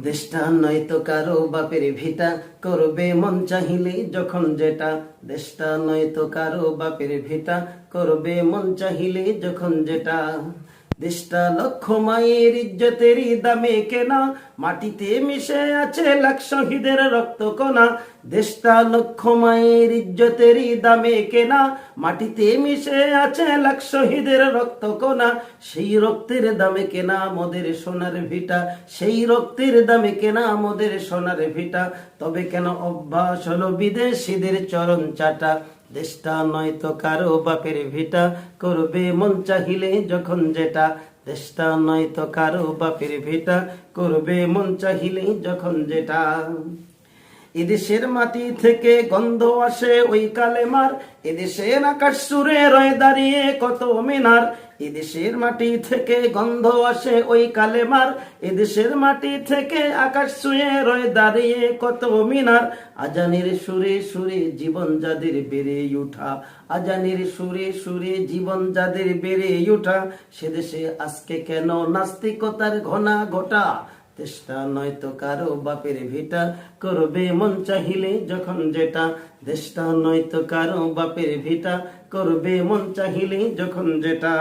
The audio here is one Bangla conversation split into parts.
দেশটা নয়তো কারও বাপের ভিটা। করবে মন চাহিলে যখন যেটা। দেশটা নয়তো কারও বাপের ভিটা। করবে মন চাহিলে যখন যেটা। দেশটা লক্ষ মায়ের ইজ্জতেরই দামে কেনা, মাটিতে মিশে আছে লাখ শহীদের রক্ত কণা দেশটা লক্ষ মায়ের ইজ্জতেরই দামে কেনা, মাটিতে মিশে আছে লাখ শহীদের রক্ত কণা সেই রক্তের দামে কেনা মোদের সোনার ভিটা, সেই রক্তের দামে কেনা মোদের সোনার ভিটা। তবে কেন অভ্যাস হলো বিদেশিদের চরণ চাটা? দেশটা নয়তো কারও বাপের ভিটা। করবে মন চাহিলে যখন যেটা। দেশটা নয়তো কারও বাপের ভিটা। করবে মন চাহিলে যখন যেটা। এদেশের মাটি থেকে গন্ধ আসে ওই কালেমার। এদেশের আকাশ সুরে রয়ে দাঁড়িয়ে কত মিনার। এদেশের মাটি থেকে গন্ধ আসে ওই কালেমার। এদেশের মাটি থেকে আকাশ ছুঁয়ে রয়ে দাঁড়িয়ে কত মিনার। আজানের সুরে সুরে জীবন যাদের বেড়ে উঠা। আজানের সুরে সুরে জীবন যাদের বেড়ে উঠা। সে দেশে আজকে কেন নাস্তিকতার ঘনা ঘটা? দেশটা নয়তো কারও বাপের ভিটা করবে মন চাহিলে যখন যেটা। দেশটা নয়তো কারও বাপের ভিটা করবে মন চাহিলে যখন যেটা।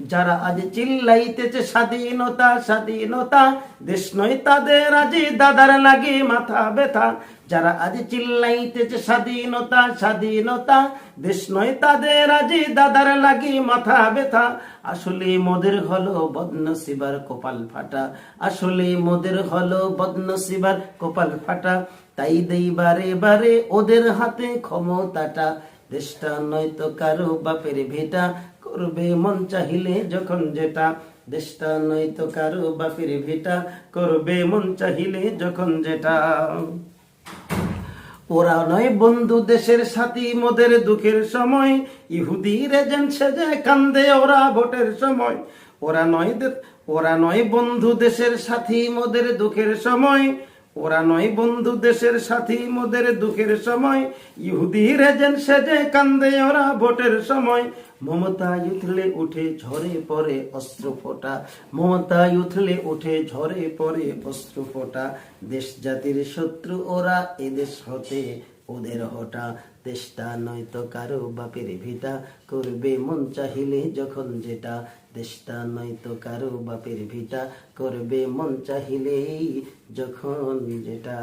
যারা আজ চিল্লাইতেছে স্বাধীনতা স্বাধীনতা, দেশ নয় তাদের আজ দাদার লাগে মাথা ব্যথা। যারা আজ চিল্লাইতেছে স্বাধীনতা স্বাধীনতা, দেশ নয় তাদের আজ দাদার লাগে মাথা ব্যথা। আসলে মোদের হলো বদনসিবার কপাল ফাটা। আসলে মোদের হলো বদনসিবার কপাল ফাটা। তাই দেই বারে বারে ওদের হাতে ক্ষমতাটা। দেশটা নয়তো কারও বাপের ভিটা। করবে মন চাহিলে যখন যেটা। দেশটা নয়তো কারও বাপের ভিটা। করবে মন চাহিলে যখন যেটা। ওরা নয় বন্ধু দেশের সাথী, মোদের দুঃখের সময়। ইহুদির এজেন্ট সেজে কান্দে ওরা ভোটের সময়। ওরা নয় ওরা নয় বন্ধু দেশের সাথী, মোদের দুঃখের সময়। ওরা নয় বন্ধু দেশের সাথী, মোদের দুঃখের সময়। ইহুদি রেজেন সেজে কান্দে ওরা ভোটের সময়। মমতা উঠলে উঠে ঝরে পরে অস্ত্র ফোটা মমতা উঠলে উঠে ঝরে পরে অস্ত্র ফোটা দেশ জাতির শত্রু ওরা এদেশ হতে ওদের হটা। দেশটা নয়তো কারও বাপের ভিটা, করবে মন চাহিলে যখন যেটা। দেশটা নয়তো কারও বাপের ভিটা, করবে মন চাহিলেই যখন যেটা।